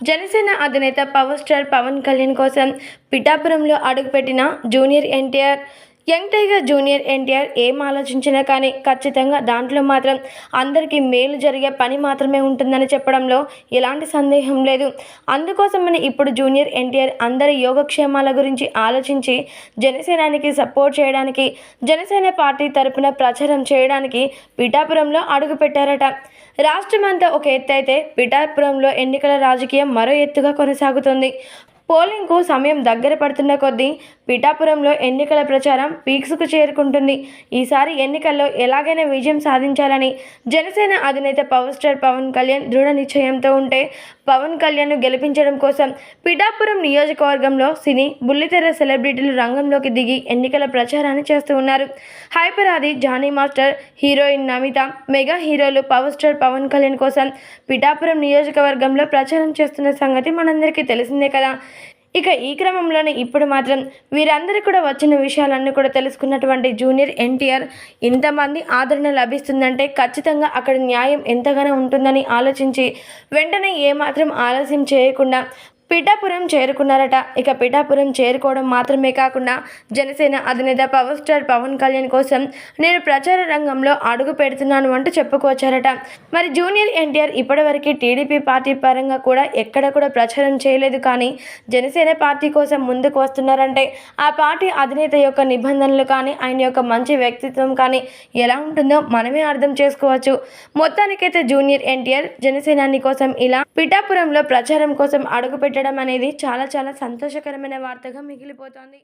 జనసేన అధినేత power star Pawan Kalyan కోసం పిఠాపురంలో అడుగుపెట్టిన junior NTR young tiger junior NTR ఏం ఆలోచించినా కానీ ఖచ్చితంగా దాంట్లో మాత్రం అందరికీ మేలు జరిగే పని మాత్రమే ఉంటుందని చెప్పడంలో ఎలాంటి సందేహం లేదు. అందుకోసమని ఇప్పుడు జూనియర్ ఎన్టీఆర్ అందరి యోగక్షేమాల గురించి ఆలోచించి జనసేనానికి సపోర్ట్ చేయడానికి జనసేన పార్టీ తరపున ప్రచారం చేయడానికి పిఠాపురంలో అడుగుపెట్టారట. రాష్ట్రమంతా ఒక ఎత్తు అయితే పిఠాపురంలో ఎన్నికల రాజకీయం మరో ఎత్తుగా కొనసాగుతుంది. పోలింగ్కు సమయం దగ్గర పడుతున్న కొద్దీ పిఠాపురంలో ఎన్నికల ప్రచారం పీక్స్కు చేరుకుంటుంది. ఈసారి ఎన్నికల్లో ఎలాగైనా విజయం సాధించాలని జనసేన అధినేత పవర్ స్టార్ పవన్ కళ్యాణ్ దృఢ నిశ్చయంతో ఉంటే పవన్ కళ్యాణ్ను గెలిపించడం కోసం పిఠాపురం నియోజకవర్గంలో సినీ బుల్లితెర సెలబ్రిటీలు రంగంలోకి దిగి ఎన్నికల ప్రచారాన్ని చేస్తూ ఉన్నారు. Hyper Aadi Jani master heroine Namitha mega హీరోలు పవర్ స్టార్ పవన్ కళ్యాణ్ కోసం పిఠాపురం నియోజకవర్గంలో ప్రచారం చేస్తున్న సంగతి మనందరికీ తెలిసిందే కదా. ఇక ఈ క్రమంలోనే ఇప్పుడు మాత్రం వీరందరూ కూడా వచ్చిన విషయాలన్నీ కూడా తెలుసుకున్నటువంటి జూనియర్ ఎన్టీఆర్ ఇంతమంది ఆదరణ లభిస్తుందంటే ఖచ్చితంగా అక్కడ న్యాయం ఎంతగానో ఉంటుందని ఆలోచించి వెంటనే ఏమాత్రం ఆలస్యం చేయకుండా పిఠాపురం చేరుకున్నారట. ఇక పిఠాపురం చేరుకోవడం మాత్రమే కాకుండా జనసేన అధినేత పవర్ స్టార్ పవన్ కళ్యాణ్ కోసం నేను ప్రచార రంగంలో అడుగు పెడుతున్నాను అంటూ చెప్పుకొచ్చారట. మరి జూనియర్ ఎన్టీఆర్ ఇప్పటివరకు టీడీపీ పార్టీ పరంగా కూడా ఎక్కడ కూడా ప్రచారం చేయలేదు కానీ జనసేన పార్టీ కోసం ముందుకు వస్తున్నారంటే ఆ పార్టీ అధినేత యొక్క నిబంధనలు కానీ ఆయన యొక్క మంచి వ్యక్తిత్వం కానీ ఎలా ఉంటుందో మనమే అర్థం చేసుకోవచ్చు. మొత్తానికైతే జూనియర్ ఎన్టీఆర్ జనసేనాని కోసం ఇలా పిఠాపురంలో ప్రచారం కోసం అడుగు పెట్టడం అనేది చాలా చాలా సంతోషకరమైన వార్తగా మిగిలిపోతోంది.